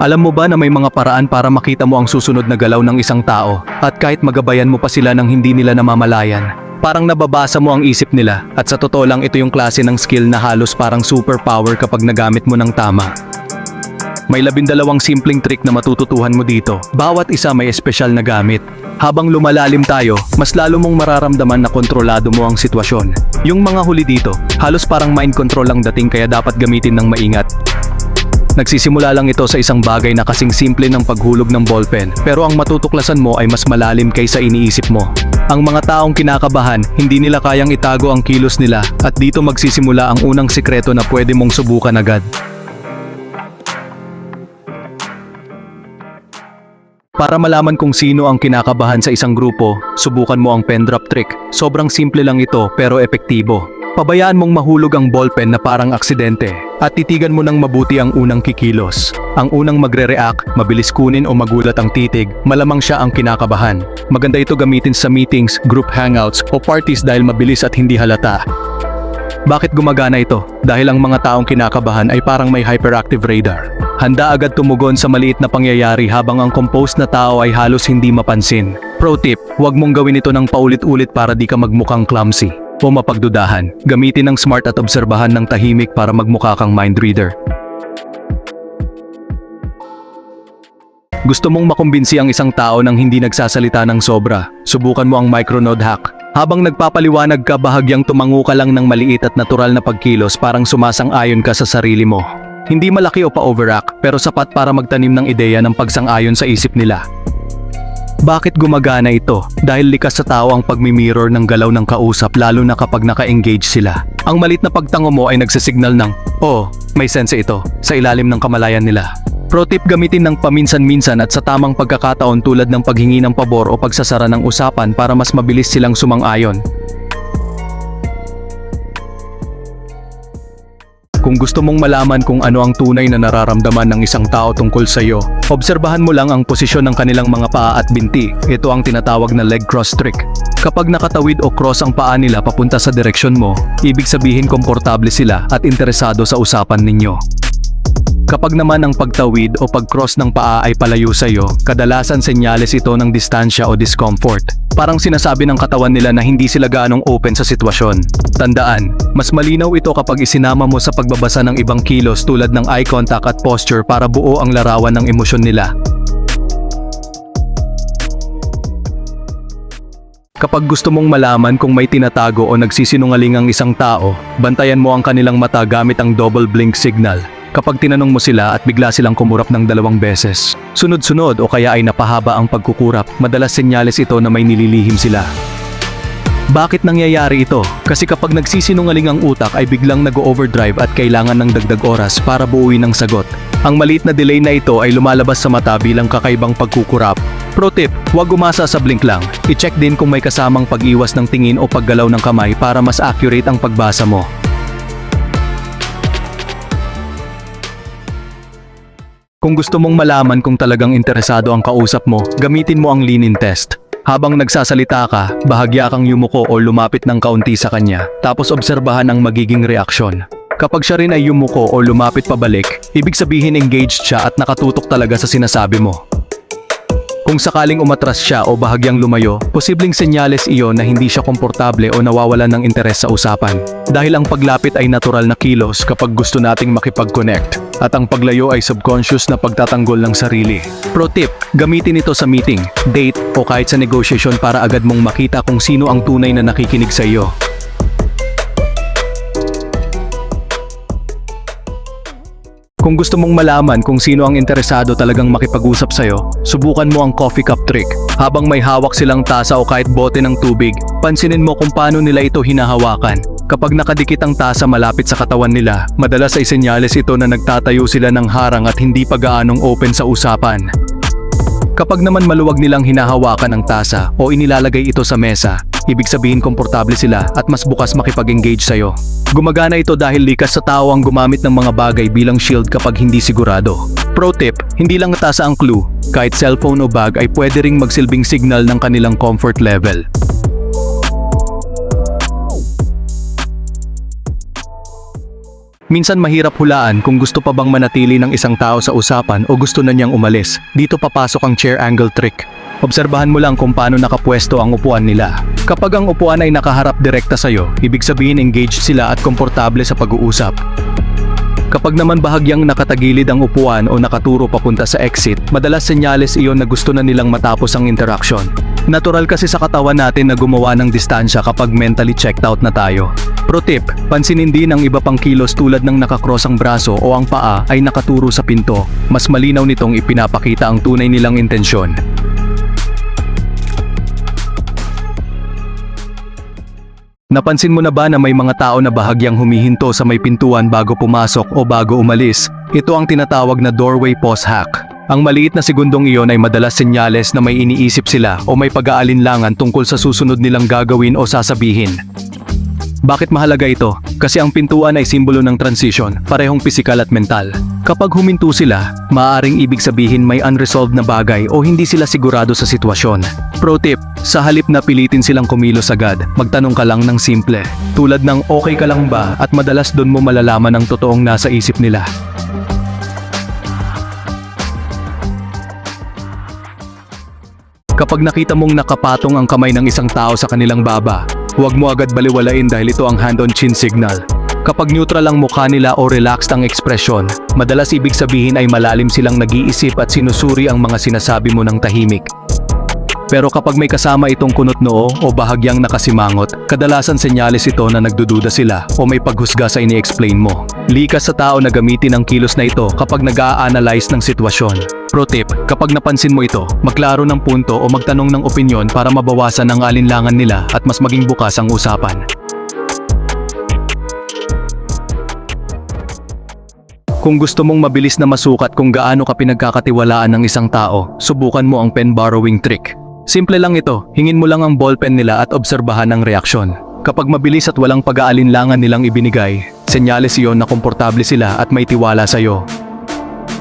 Alam mo ba na may mga paraan para makita mo ang susunod na galaw ng isang tao at kahit magabayan mo pa sila ng hindi nila namamalayan? Parang nababasa mo ang isip nila at sa totoo lang ito yung klase ng skill na halos parang superpower kapag nagamit mo ng tama. May labindalawang simpleng trick na matututuhan mo dito. Bawat isa may espesyal na gamit. Habang lumalalim tayo, mas lalo mong mararamdaman na kontrolado mo ang sitwasyon. Yung mga huli dito, halos parang mind control lang dating kaya dapat gamitin ng maingat. Nagsisimula lang ito sa isang bagay na kasing simple ng paghulog ng ballpen, pero ang matutuklasan mo ay mas malalim kaysa iniisip mo. Ang mga taong kinakabahan, hindi nila kayang itago ang kilos nila at dito magsisimula ang unang sikreto na pwede mong subukan agad. Para malaman kung sino ang kinakabahan sa isang grupo, subukan mo ang pen drop trick. Sobrang simple lang ito pero epektibo. Pabayaan mong mahulog ang ballpen na parang aksidente at titigan mo ng mabuti ang unang kikilos. Ang unang magre-react, mabilis kunin o magulat ang titig, malamang siya ang kinakabahan. Maganda ito gamitin sa meetings, group hangouts o parties dahil mabilis at hindi halata. Bakit gumagana ito? Dahil ang mga taong kinakabahan ay parang may hyperactive radar. Handa agad tumugon sa maliit na pangyayari habang ang composed na tao ay halos hindi mapansin. Pro tip, huwag mong gawin ito ng paulit-ulit para di ka magmukhang clumsy o mapagdudahan. Gamitin ng smart at obserbahan ng tahimik para magmukha kang mind reader. Gusto mong makumbinsi ang isang tao nang hindi nagsasalita ng sobra. Subukan mo ang micronode hack. Habang nagpapaliwanag ka bahagyang tumango ka lang ng maliit at natural na pagkilos parang sumasang-ayon ka sa sarili mo. Hindi malaki o pa-overact pero sapat para magtanim ng ideya ng pagsang-ayon sa isip nila. Bakit gumagana ito? Dahil likas sa tao ang pagmimirror ng galaw ng kausap lalo na kapag naka-engage sila. Ang malit na pagtango mo ay nagsisignal ng, oh, may sense ito, sa ilalim ng kamalayan nila. Pro tip gamitin ng paminsan-minsan at sa tamang pagkakataon tulad ng paghingi ng pabor o pagsasara ng usapan para mas mabilis silang sumang-ayon. Kung gusto mong malaman kung ano ang tunay na nararamdaman ng isang tao tungkol sa iyo, obserbahan mo lang ang posisyon ng kanilang mga paa at binti. Ito ang tinatawag na leg cross trick. Kapag nakatawid o cross ang paa nila papunta sa direksyon mo, ibig sabihin komportable sila at interesado sa usapan ninyo. Kapag naman ang pagtawid o pag-cross ng paa ay palayo sa iyo, kadalasan senyales ito ng distansya o discomfort. Parang sinasabi ng katawan nila na hindi sila gaanong open sa sitwasyon. Tandaan, mas malinaw ito kapag isinama mo sa pagbabasa ng ibang kilos tulad ng eye contact at posture para buo ang larawan ng emosyon nila. Kapag gusto mong malaman kung may tinatago o nagsisinungaling ang isang tao, bantayan mo ang kanilang mata gamit ang double blink signal. Kapag tinanong mo sila at bigla silang kumurap ng dalawang beses. Sunod-sunod o kaya ay napahaba ang pagkukurap, madalas senyales ito na may nililihim sila. Bakit nangyayari ito? Kasi kapag nagsisinungaling ang utak ay biglang nag-overdrive at kailangan ng dagdag oras para buuin ang sagot. Ang maliit na delay na ito ay lumalabas sa mata bilang kakaibang pagkukurap. Pro tip, huwag umasa sa blink lang. I-check din kung may kasamang pag-iwas ng tingin o paggalaw ng kamay para mas accurate ang pagbasa mo. Kung gusto mong malaman kung talagang interesado ang kausap mo, gamitin mo ang lean-in test. Habang nagsasalita ka, bahagya kang yumuko o lumapit ng kaunti sa kanya, tapos obserbahan ang magiging reaksyon. Kapag siya rin ay yumuko o lumapit pabalik, ibig sabihin engaged siya at nakatutok talaga sa sinasabi mo. Kung sakaling umatras siya o bahagyang lumayo, posibleng senyales iyon na hindi siya komportable o nawawalan ng interes sa usapan. Dahil ang paglapit ay natural na kilos kapag gusto nating makipag-connect, at ang paglayo ay subconscious na pagtatanggol ng sarili. Pro tip, gamitin ito sa meeting, date o kahit sa negotiation para agad mong makita kung sino ang tunay na nakikinig sa iyo. Kung gusto mong malaman kung sino ang interesado talagang makipag-usap sa'yo, subukan mo ang coffee cup trick. Habang may hawak silang tasa o kahit bote ng tubig, pansinin mo kung paano nila ito hinahawakan. Kapag nakadikit ang tasa malapit sa katawan nila, madalas ay senyales ito na nagtatayo sila ng harang at hindi pa gaanong open sa usapan. Kapag naman maluwag nilang hinahawakan ang tasa o inilalagay ito sa mesa, ibig sabihin komportable sila at mas bukas makipag-engage sa'yo. Gumagana ito dahil likas sa tao ang gumamit ng mga bagay bilang shield kapag hindi sigurado. Pro tip, hindi lang tasa ang clue, kahit cellphone o bag ay pwede ring magsilbing signal ng kanilang comfort level. Minsan mahirap hulaan kung gusto pa bang manatili ng isang tao sa usapan o gusto na niyang umalis. Dito papasok ang chair angle trick. Obserbahan mo lang kung paano nakapwesto ang upuan nila. Kapag ang upuan ay nakaharap direkta sa'yo, ibig sabihin engaged sila at komportable sa pag-uusap. Kapag naman bahagyang nakatagilid ang upuan o nakaturo papunta sa exit, madalas senyales iyon na gusto na nilang matapos ang interaction. Natural kasi sa katawan natin na gumawa ng distansya kapag mentally checked out na tayo. Pro tip, pansinin din ang iba pang kilos tulad ng nakakross ang braso o ang paa ay nakaturo sa pinto. Mas malinaw nitong ipinapakita ang tunay nilang intensyon. Napansin mo na ba na may mga tao na bahagyang humihinto sa may pintuan bago pumasok o bago umalis? Ito ang tinatawag na doorway pause hack. Ang maliit na segundong iyon ay madalas senyales na may iniisip sila o may pag-aalinlangan tungkol sa susunod nilang gagawin o sasabihin. Bakit mahalaga ito? Kasi ang pintuan ay simbolo ng transition, parehong pisikal at mental. Kapag huminto sila, maaaring ibig sabihin may unresolved na bagay o hindi sila sigurado sa sitwasyon. Pro tip, sa halip na pilitin silang kumilos agad, magtanong ka lang ng simple. Tulad ng okay ka lang ba at madalas doon mo malalaman ang totoong nasa isip nila. Kapag nakita mong nakapatong ang kamay ng isang tao sa kanilang baba, huwag mo agad baliwalain dahil ito ang hand-on chin signal. Kapag neutral ang mukha nila o relaxed ang ekspresyon, madalas ibig sabihin ay malalim silang nag-iisip at sinusuri ang mga sinasabi mo ng tahimik. Pero kapag may kasama itong kunot noo o bahagyang nakasimangot, kadalasan senyales ito na nagdududa sila o may paghusga sa ini-explain mo. Likas sa tao na gamitin ang kilos na ito kapag nag-a-analyze ng sitwasyon. Pro tip, kapag napansin mo ito, maglaro ng punto o magtanong ng opinyon para mabawasan ang alinlangan nila at mas maging bukas ang usapan. Kung gusto mong mabilis na masukat kung gaano ka pinagkakatiwalaan ng isang tao, subukan mo ang pen borrowing trick. Simple lang ito, hingin mo lang ang ballpen nila at obserbahan ang reaksyon. Kapag mabilis at walang pag-aalinlangan nilang ibinigay, senyales iyon na komportable sila at may tiwala sa'yo.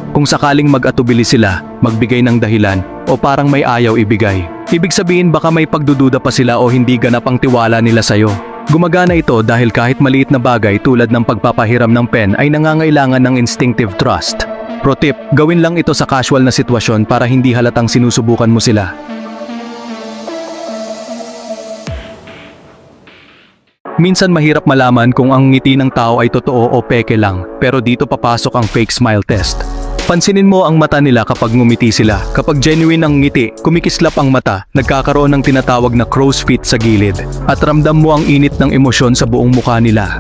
Kung sakaling mag-atubili sila, magbigay ng dahilan, o parang may ayaw ibigay. Ibig sabihin baka may pagdududa pa sila o hindi ganap ang tiwala nila sa'yo. Gumagana ito dahil kahit maliit na bagay tulad ng pagpapahiram ng pen ay nangangailangan ng instinctive trust. Pro tip, gawin lang ito sa casual na sitwasyon para hindi halatang sinusubukan mo sila. Minsan mahirap malaman kung ang ngiti ng tao ay totoo o peke lang, pero dito papasok ang fake smile test. Pansinin mo ang mata nila kapag ngumiti sila. Kapag genuine ang ngiti, kumikislap ang mata, nagkakaroon ng tinatawag na crow's feet sa gilid, at ramdam mo ang init ng emosyon sa buong mukha nila.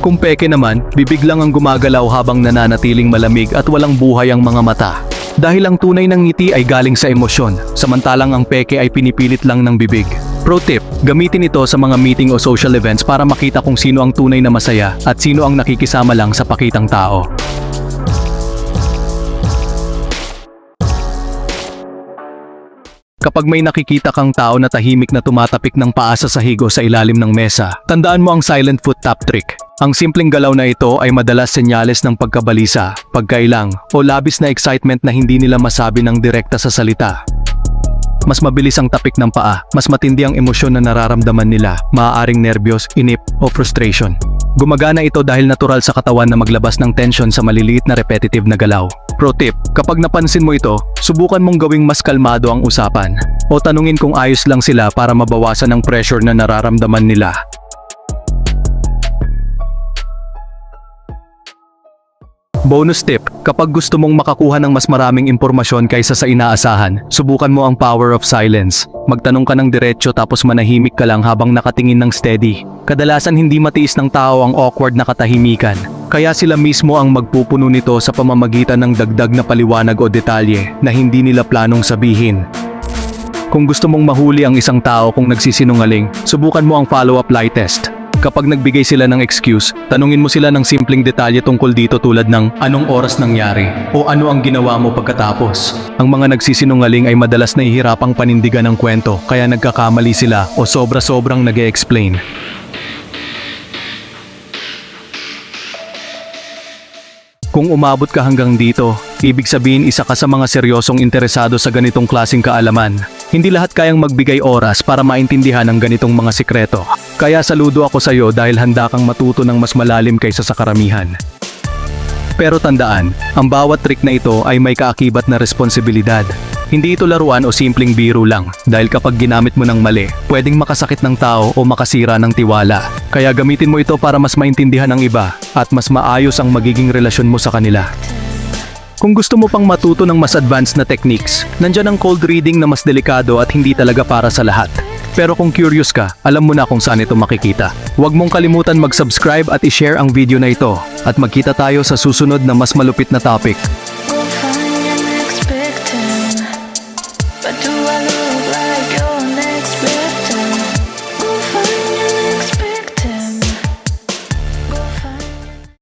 Kung peke naman, bibig lang ang gumagalaw habang nananatiling malamig at walang buhay ang mga mata. Dahil ang tunay ng ngiti ay galing sa emosyon, samantalang ang peke ay pinipilit lang ng bibig. Pro tip, gamitin ito sa mga meeting o social events para makita kung sino ang tunay na masaya at sino ang nakikisama lang sa pakitang tao. Kapag may nakikita kang tao na tahimik na tumatapik ng paa sa sahig o sa ilalim ng mesa, tandaan mo ang silent foot tap trick. Ang simpleng galaw na ito ay madalas senyales ng pagkabalisa, pagkailang, o labis na excitement na hindi nila masabi ng direkta sa salita. Mas mabilis ang tapik ng paa, mas matindi ang emosyon na nararamdaman nila, maaaring nerbiyos, inip, o frustration. Gumagana ito dahil natural sa katawan na maglabas ng tension sa maliliit na repetitive na galaw. Pro tip, kapag napansin mo ito, subukan mong gawing mas kalmado ang usapan. O tanungin kung ayos lang sila para mabawasan ang pressure na nararamdaman nila. Bonus tip, kapag gusto mong makakuha ng mas maraming impormasyon kaysa sa inaasahan, subukan mo ang power of silence. Magtanong ka ng diretsyo tapos manahimik ka lang habang nakatingin ng steady. Kadalasan hindi matiis ng tao ang awkward na katahimikan. Kaya sila mismo ang magpupuno nito sa pamamagitan ng dagdag na paliwanag o detalye na hindi nila planong sabihin. Kung gusto mong mahuli ang isang tao kung nagsisinungaling, subukan mo ang follow-up lie test. Kapag nagbigay sila ng excuse, tanungin mo sila ng simpleng detalye tungkol dito tulad ng anong oras nangyari o ano ang ginawa mo pagkatapos. Ang mga nagsisinungaling ay madalas nahihirapang panindigan ng kwento kaya nagkakamali sila o sobra-sobrang nag explain Kung umabot ka hanggang dito, ibig sabihin isa ka sa mga seryosong interesado sa ganitong klasing kaalaman. Hindi lahat kayang magbigay oras para maintindihan ang ganitong mga sikreto. Kaya saludo ako sa iyo dahil handa kang matuto ng mas malalim kaysa sa karamihan. Pero tandaan, ang bawat trick na ito ay may kaakibat na responsibilidad. Hindi ito laruan o simpleng biro lang, dahil kapag ginamit mo ng mali, pwedeng makasakit ng tao o makasira ng tiwala. Kaya gamitin mo ito para mas maintindihan ng iba, at mas maayos ang magiging relasyon mo sa kanila. Kung gusto mo pang matuto ng mas advanced na techniques, nandyan ang cold reading na mas delikado at hindi talaga para sa lahat. Pero kung curious ka, alam mo na kung saan ito makikita. Huwag mong kalimutan mag-subscribe at i-share ang video na ito. At magkita tayo sa susunod na mas malupit na topic.